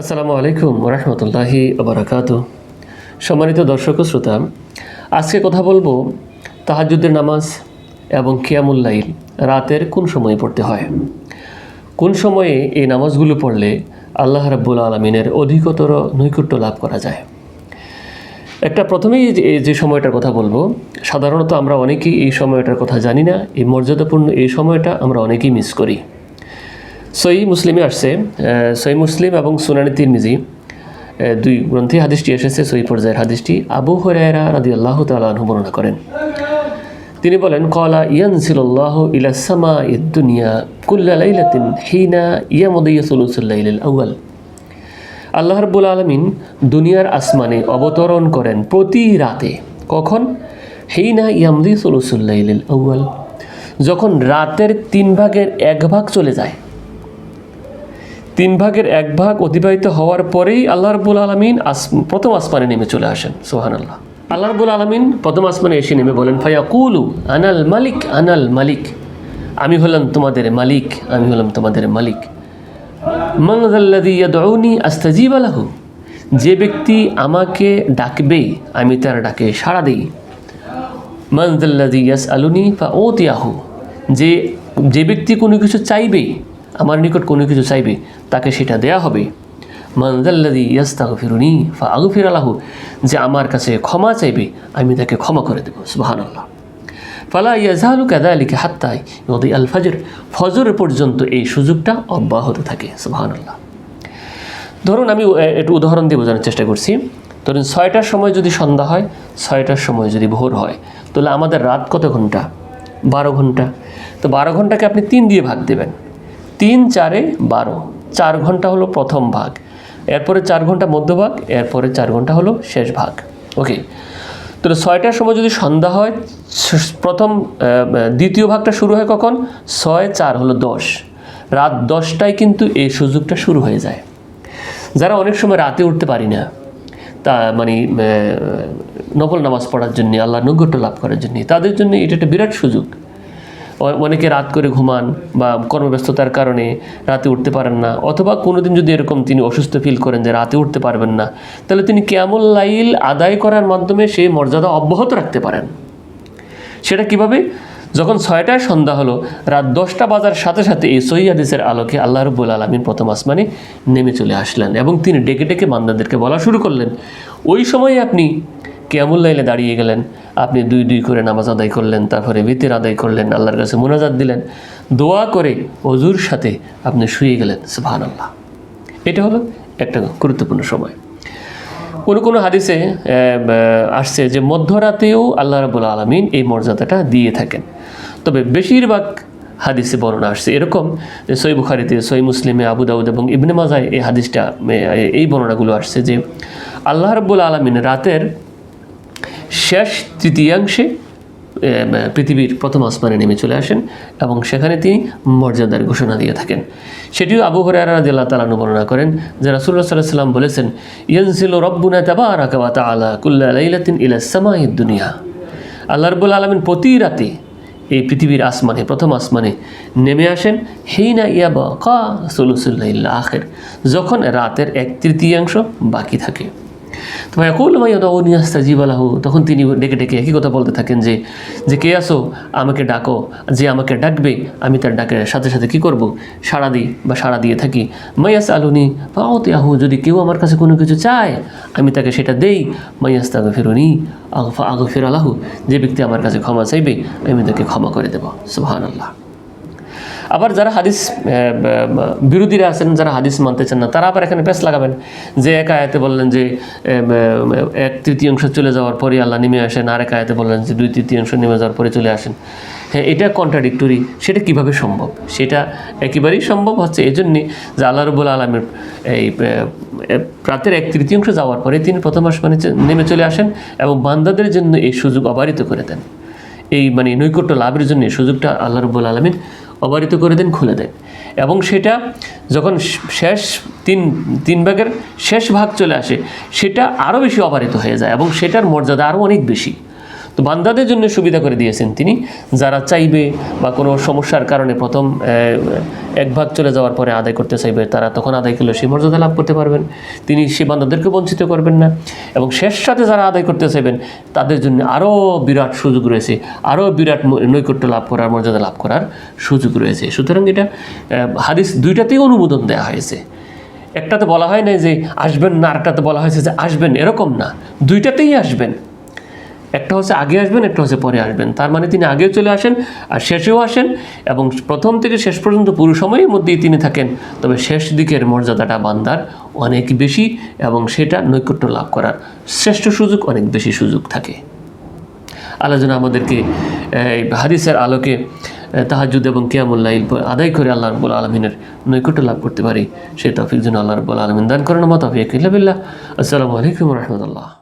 আসসালামু আলাইকুম রহমতুল্লাহি আবরাকাত সম্মানিত দর্শক শ্রোতা, আজকে কথা বলব তাহাজুদ্দের নামাজ এবং কিয়ামুল্লাইল রাতের কোন সময়ে পড়তে হয়। কোন সময়ে এই নামাজগুলো পড়লে আল্লাহ রাব্বুল আলমিনের অধিকতর নৈকট্য লাভ করা যায়। একটা প্রথমেই যে সময়টার কথা বলব, সাধারণত আমরা অনেকেই এই সময়টার কথা জানি না, এই মর্যাদাপূর্ণ এই সময়টা আমরা অনেকেই মিস করি। সই মুসলিমে আসছে সই মুসলিম এবং সুনানি তিরমিজি দুই গ্রন্থে হাদিসটি এসেছে সই পর্যায়ের হাদিসটি আবু হরায়রা রাদি আল্লাহ তালু বর্ণনা করেন। তিনি বলেন কলা ইয়ানসিল্লাহ ইলাসামা ইদ্দুনিয়া কুল্লা লাইলাতিন হিনা ইয়ামদিয়া সুলুসুল্লাইল আউয়াল। আল্লাহ রব্বুল আলমিন দুনিয়ার আসমানে অবতরণ করেন প্রতি রাতে। কখন? হেইনা ইয়ামদি সুলুসুল্লাইল আউয়াল। যখন রাতের তিন ভাগের এক ভাগ চলে যায় তিন ভাগের এক ভাগ অতিবাহিত হওয়ার পরেই আল্লাহ রব্বুল আলমিন আস, প্রথম আসমানে নেমে চলে আসেন সোহান আল্লাহ আল্লাহ রব্বুল আলমিন প্রথম আসমানে এসে নেমে বলেন ফাইয়া কুলু আনাল মালিক আনাল মালিক। আমি হলাম তোমাদের মালিক, আমি হলাম তোমাদের মালিক। ইয়াদউনি আস্তাজিব আলাহু যে ব্যক্তি আমাকে ডাকবে, আমি তার ডাকে সাড়া দিই। মনজাল্লাদি ইয়াস আলুনি বা ও তিয়াহু যে যে ব্যক্তি কোনো কিছু চাইবে আমার নিকট কোনো কিছু চাইবে, তাকে সেটা দেয়া হবে। মনজাল্লাদি ইয়াস তাহু ফিরুনি ফা আগু ফির আলাহু যে আমার কাছে ক্ষমা চাইবে, আমি তাকে ক্ষমা করে দেবো সুবাহান আল্লাহ ফালা ইয়াজালু কাদা আলিকে হাত্তাই ইউদি আল ফজর ফজর পর্যন্ত এই সুযোগটা অব্যাহত থাকে সুবাহান আল্লাহ ধরুন আমি একটু উদাহরণ দিয়ে বোঝানোর চেষ্টা করছি। ধরুন ছয়টার সময় যদি সন্ধ্যা হয়, ছয়টার সময় যদি ভোর হয়, তাহলে আমাদের রাত কত ঘণ্টা? বারো ঘণ্টা। তো বারো ঘন্টাকে আপনি তিন দিয়ে ভাগ দেবেন। তিন চারে বারো। চার ঘণ্টা হলো প্রথম ভাগ। এরপরে চার ঘণ্টা মধ্যভাগ, এরপরে চার ঘণ্টা হলো শেষ ভাগ। ওকে? তাহলে ছয়টার সময় যদি সন্ধ্যা হয় প্রথম দ্বিতীয় ভাগটা শুরু হয় কখন? ছয়, চার হলো দশ। রাত দশটায় কিন্তু এই সুযোগটা শুরু হয়ে যায়। যারা অনেক সময় রাতে উঠতে পারি না, তা মানে নফল নামাজ পড়ার জন্য, আল্লাহ নৈকট্য লাভ করার জন্য, তাদের জন্য এটা একটা বিরাট সুযোগ। অনেকে রাত করে ঘুমান বা কর্মব্যস্ততার কারণে রাতে উঠতে পারেন না, অথবা কোনোদিন যদি এরকম তিনি অসুস্থ ফিল করেন যে রাতে উঠতে পারবেন না, তাহলে তিনি কেমন লাইল আদায় করার মাধ্যমে সেই মর্যাদা অব্যাহত রাখতে পারেন। সেটা কীভাবে? যখন ছয়টায় সন্ধ্যা হলো, রাত দশটা বাজার সাথে সাথে এই সহি হাদিসের আলোকে আল্লাহ রব্বুল আলমিন প্রথম আসমানে নেমে চলে আসলেন এবং তিনি ডেকে ডেকে বান্দাদেরকে বলা শুরু করলেন, ওই সময়ে আপনি কেমন লাইলে দাঁড়িয়ে গেলেন? আপনি দুই দুই করে নামাজ আদায় করলেন, তারপরে ভিতের আদায় করলেন, আল্লাহর কাছে মোনাজাত দিলেন, দোয়া করে অজুর সাথে আপনি শুয়ে গেলেন সুবহান আল্লাহ এটা হলো একটা গুরুত্বপূর্ণ সময়। কোনো কোনো হাদিসে আসছে যে মধ্যরাতেও আল্লাহ রাবুল আলমিন এই মর্যাদাটা দিয়ে থাকেন। তবে বেশিরভাগ হাদিসে বর্ণনা আসছে এরকম যে সই বুখারিতে, সই মুসলিমে, আবু দাউদ এবং ইবনে মাজায় এই হাদিসটা এই বর্ণনাগুলো আসছে যে আল্লাহ রাবুল আলমিন রাতের শেষ তৃতীয়াংশে পৃথিবীর প্রথম আসমানে নেমে চলে আসেন এবং সেখানে তিনি মর্যাদার ঘোষণা দিয়ে থাকেন। সেটিও আবু হরারা রাদিয়াল্লাহ তালানু বর্ণনা করেন যে রাসুল্লাহ সাল্লাহ সাল্লাম বলেছেন ইয়ানসিল রব্বুনা তাবারাকা ওয়া তাআলা কুল্লা লাইলাতিন ইলা দুনিয়া। আল্লাহ রব্বুল আলমিন প্রতি রাতে এই পৃথিবীর আসমানে, প্রথম আসমানে নেমে আসেন হেইনা ইয়াবা কা সলুসুল্লাহ আখের, যখন রাতের এক তৃতীয়াংশ বাকি থাকে। তো ভাই কুল ভাই নিয়াস্তাজিব আলাহু তখন তিনি ডেকে ডেকে একই কথা বলতে থাকেন যে যে কে আসো আমাকে ডাকো। যে আমাকে ডাকবে, আমি তার ডাকের সাথে সাথে কি করব? সাড়া দিই বা সাড়া দিয়ে থাকি। মাইয়াস আলুনি পাওতে আহু যদি কেউ আমার কাছে কোনো কিছু চায়, আমি তাকে সেটা দেই। মাইয়াস তাকে ফেরুনি আগফা আগো ফের আলাহু যে ব্যক্তি আমার কাছে ক্ষমা চাইবে, আমি তাকে ক্ষমা করে দেবো। সুবহান আল্লাহ আবার যারা হাদিস বিরোধীরা আছেন যারা হাদিস মানতে চান না তারা আবার এখানে পেশ লাগাবেন যে এক আয়াতে বললেন যে এক তৃতীয়াংশ চলে যাওয়ার পরে আল্লাহ নেমে আসেন আর এক আয়াতে বললেন যে দুই তৃতীয়াংশ নেমে যাওয়ার পরে চলে আসেন। হ্যাঁ এটা কন্ট্রাডিক্টরি সেটা কীভাবে সম্ভব? সেটা একেবারেই সম্ভব হচ্ছে এই জন্যে যে আল্লাহ রবুল আলমের এই আহ, রাতের এক তৃতীয়াংশ যাওয়ার পরে তিনি প্রথম আসমানে নেমে চলে আসেন এবং বান্দাদের জন্য এই সুযোগ অবারিত করে দেন। এই মানে নৈকট্য লাভের জন্য সুযোগটা আল্লাহ রব্বুল আলমিন অবারিত করে দেন, খুলে দেন। এবং সেটা যখন শেষ তিন তিন ভাগের শেষ ভাগ চলে আসে, সেটা আরও বেশি অবারিত হয়ে যায় এবং সেটার মর্যাদা আরও অনেক বেশি। তো বান্দাদের জন্য সুবিধা করে দিয়েছেন তিনি। যারা চাইবে বা কোনো সমস্যার কারণে প্রথম এক ভাগ চলে যাওয়ার পরে আদায় করতে চাইবে, তারা তখন আদায় করলে সেই মর্যাদা লাভ করতে পারবেন। তিনি সে বান্দাদেরকে বঞ্চিত করবেন না। এবং শেষ সাথে যারা আদায় করতে চাইবেন, তাদের জন্য আরও বিরাট সুযোগ রয়েছে, আরও বিরাট নৈকট্য লাভ করার, মর্যাদা লাভ করার সুযোগ রয়েছে। সুতরাং এটা হাদিস দুইটাতেই অনুমোদন দেওয়া হয়েছে। একটাতে বলা হয় না যে আসবেন না, আরেকটাতে বলা হয়েছে যে আসবেন, এরকম না। দুইটাতেই আসবেন। একটা হচ্ছে আগে আসবেন, একটা হচ্ছে পরে আসবেন। তার মানে তিনি আগেও চলে আসেন আর শেষেও আসেন এবং প্রথম থেকে শেষ পর্যন্ত পুরো সময়ের মধ্যেই তিনি থাকেন। তবে শেষ দিকের মর্যাদাটা বান্দার অনেক বেশি এবং সেটা নৈকট্য লাভ করার শ্রেষ্ঠ সুযোগ অনেক বেশি সুযোগ থাকে। আল্লাহ যেন আমাদেরকে, এই হাদিসের আলোকে তাহাজুদ এবং কিয়ামুল্লাহ আদায় করে আল্লাহ রব্বুল আলমিনের নৈকট্য লাভ করতে পারি। সেই তফিক যেন আল্লাহ রব্বুল আলমিন দান করেন। মত আসসালামু আলাইকুম রহমতুল্লাহ।